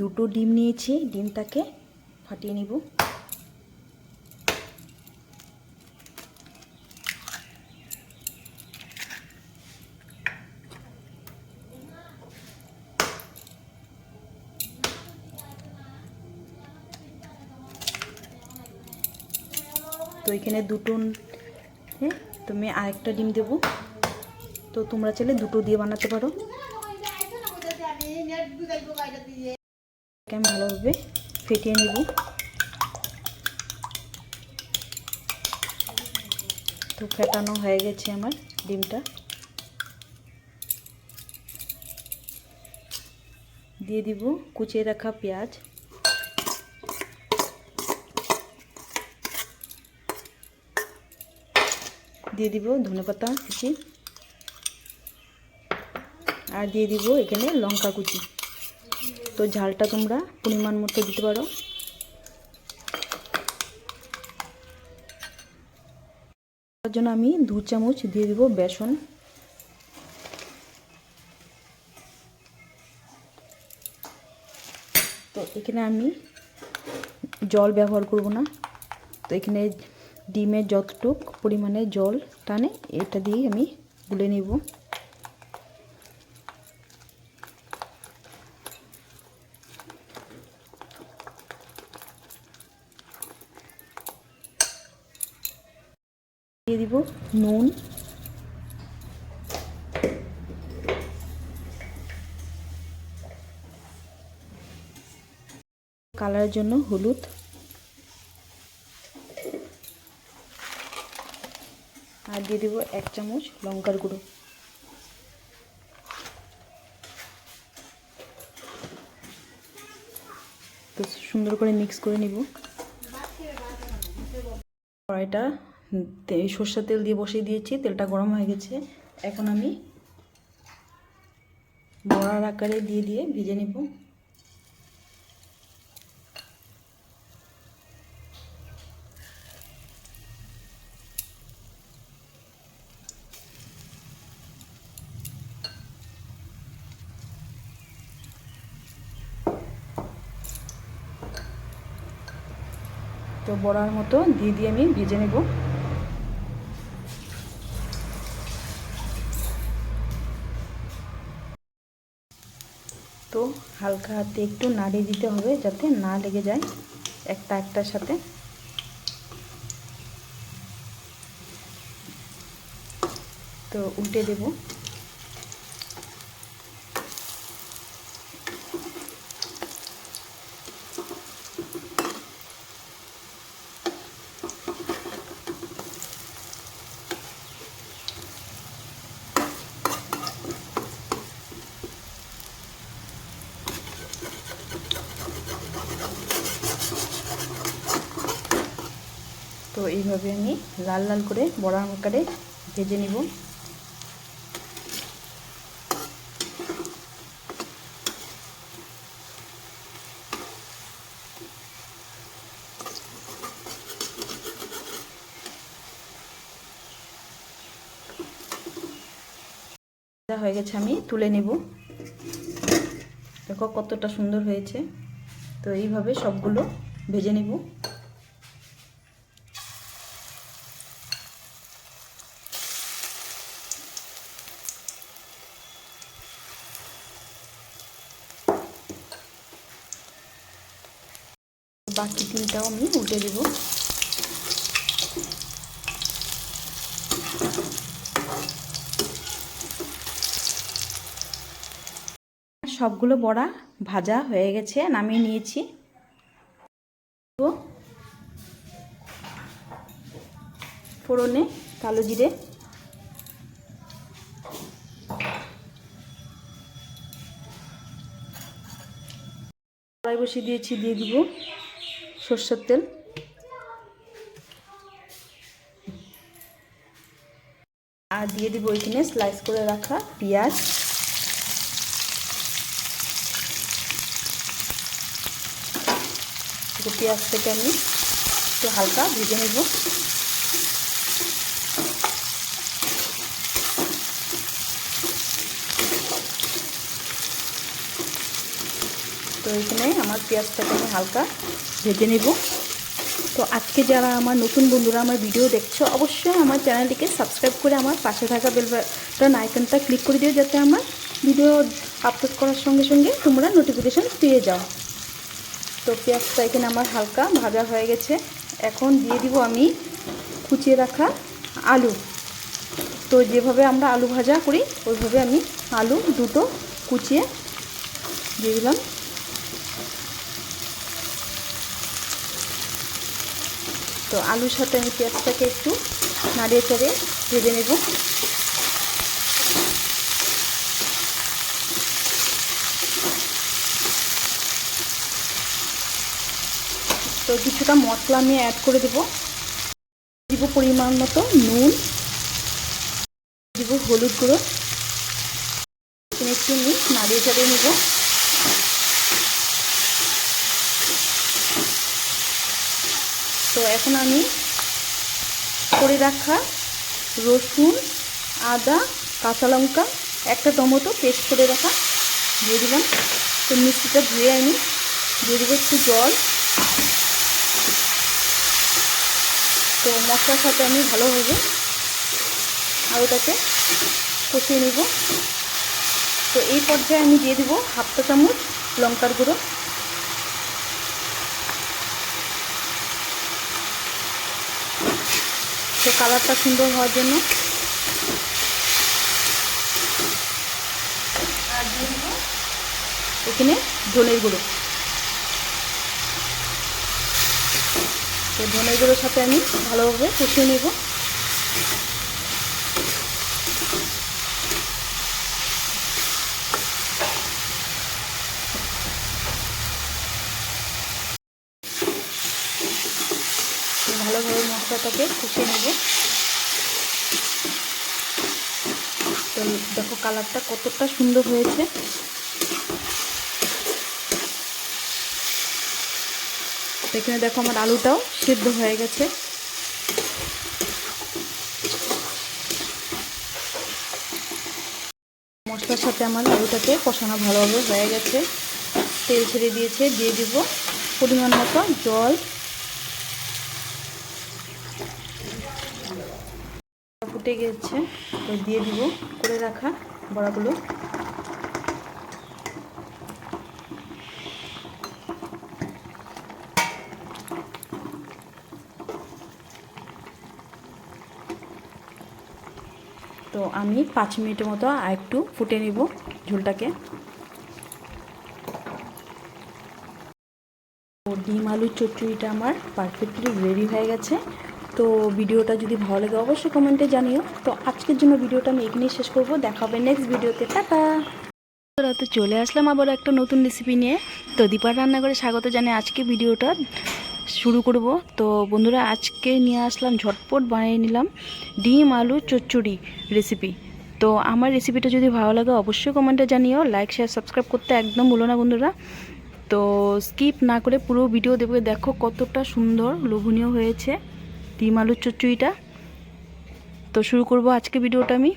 দুটো ডিম নিয়েছি, ডিমটাকে ফাটিয়ে নিব। তো এখানে দুটো হ্যাঁ তুমি আরেকটা ডিম দেবো। তো তোমরা চাইলে দুটো দিয়ে বানাতে পারো এটাকে আমি ভালোভাবে ফেটিয়ে নেব। তো ফেটানো হয়ে গেছে আমার ডিমটা। দিয়ে দিব কুচিয়ে রাখা পেঁয়াজ। দিয়ে দিব ধনেপাতা কুচি। আর দিয়ে দিব এখানে লঙ্কা কুচি। তো ঝালটা তোমরা পরিমাণ মতো দিতে পারো। তার জন্য আমি দু চামচ দিয়ে দেবো বেসন। তো এখানে আমি জল ব্যবহার করব না। তো এখানে ডিমের যতটুক পরিমাণে জল টানে, এটা দিয়ে আমি গুলে নেব। দিব নুন। কালারের জন্য হলুদ। আর দিয়ে দিব এক চামচ লঙ্কার গুঁড়ো। তো সুন্দর করে মিক্স করে নিব। কড়াইটা সর্ষের তেল দিয়ে বসিয়ে দিয়েছি, তেলটা গরম হয়ে গেছে। এখন আমি বড়ার আকারে দিয়ে দিয়ে ভেজে নেব। তো বড়ার মতো দিয়ে দিয়ে আমি ভেজে নেব। তো হালকা হাতে একটু নাড়িয়ে দিতে হবে যাতে না লেগে যায় একটা একটার সাথে। তো উল্টে দেব। তো এইভাবে আমি লাল লাল করে বড়ার আকারে ভেজে নিব। হয়ে গেছে আমি তুলে নেব। দেখো কতটা সুন্দর হয়েছে। তো এইভাবে সবগুলো ভেজে নেব। বাকি তিনটাও আমি উল্টে দেব। সবগুলো বড়া ভাজা হয়ে গেছে, নামিয়ে নিয়েছি। ফোড়নে কালো জিরে। কড়াই বসিয়ে দিয়েছি, দিয়ে দিব সর্ষের তেল। আর দিয়ে দিব এখানে স্লাইস করে রাখা পেঁয়াজ। পেঁয়াজ থেকে আমি একটু হালকা ভেজে নেব। তো এখানে আমার পেঁয়াজটাকে আমি হালকা ভেজে নেব। তো আজকে যারা আমার নতুন বন্ধুরা আমার ভিডিও দেখছ, অবশ্যই আমার চ্যানেলটিকে সাবস্ক্রাইব করে আমার পাশে থাকা বেল বাটন আইকনটা ক্লিক করে দিও যাতে আমার ভিডিও আপলোড করার সঙ্গে সঙ্গে তোমরা নোটিফিকেশান পেয়ে যাও। তো পেঁয়াজটা এখানে আমার হালকা ভাজা হয়ে গেছে। এখন দিয়ে দিব আমি কুচিয়ে রাখা আলু। তো যেভাবে আমরা আলু ভাজা করি, ওইভাবে আমি আলু দুটো কুচিয়ে দিয়ে দিলাম। তো আলুর সাথে আমি পেঁয়াজটাকে একটু নাড়িয়ে চড়ে ভেজে নেব। তো কিছুটা মশলা আমি অ্যাড করে দেব। দিব পরিমাণ মতো নুন। দিব হলুদ গুঁড়ো। একটু আমি নাড়িয়ে চাড়িয়ে নেব। তো এখন আমি করে রাখা রসুন, আদা, কাঁচা লঙ্কা, একটা টমেটো পেস্ট করে রাখা, দিয়ে দিলাম। তো মিষ্টিটা ধুয়ে আমি দিয়ে দেবো একটু জল। তো মশলার সাথে আমি ভালোভাবে আলুটাকে কষিয়ে নেব। তো এই পর্যায়ে আমি দিয়ে দেবো হাফটা চামচ লঙ্কার গুঁড়ো। তো কালারটা সুন্দর হওয়ার জন্য। এখানে ধনের গুঁড়ো। তো ধনের গুঁড়োর সাথে আমি ভালোভাবে কষিয়ে নেব। ভালোভাবে মশলাটাকে কষিয়ে নেব। তো দেখো কালারটা কতটা সুন্দর হয়েছে। এখানে দেখো আমার আলুটাও সিদ্ধ হয়ে গেছে। মশলার সাথে আমার আলুটাকে কষানো ভালোভাবে হয়ে গেছে। তেল ছেড়ে দিয়েছে, দিয়ে দিব পরিমাণ মতো জল ফুটে গেছে তো দিয়ে দিব, করে রাখা বড়াগুলো। তো আমি পাঁচ মিনিটের মতো আর একটু ফুটে নিব ঝোলটাকে। ডিম আলুর চচ্চড়িটা আমার পারফেক্টলি রেডি হয়ে গেছে। তো ভিডিওটা যদি ভালো লাগে অবশ্যই কমেন্টে জানিও। তো আজকের জন্য ভিডিওটা আমি এখানেই শেষ করব। দেখা হবে নেক্সট ভিডিওতে। টাটা! তো চলে আসলাম আবার একটা নতুন রেসিপি নিয়ে। তো দীপার রান্নাঘরে স্বাগত জানিয়ে আজকে ভিডিওটা শুরু করব। তো বন্ধুরা, আজকে নিয়ে আসলাম, ঝটপট বানিয়ে নিলাম ডিম, আলু, চচ্চড়ি রেসিপি তো আমার রেসিপিটা যদি ভালো লাগে অবশ্যই কমেন্টে জানিও। লাইক শেয়ার সাবস্ক্রাইব করতে একদম ভুলো না বন্ধুরা। তো স্কিপ না করে পুরো ভিডিও দেবে। দেখো কতটা সুন্দর, লোভনীয় হয়েছে। ডিম আলুর চচ্চড়িটা। তো শুরু করব আজকে ভিডিওটা আমি।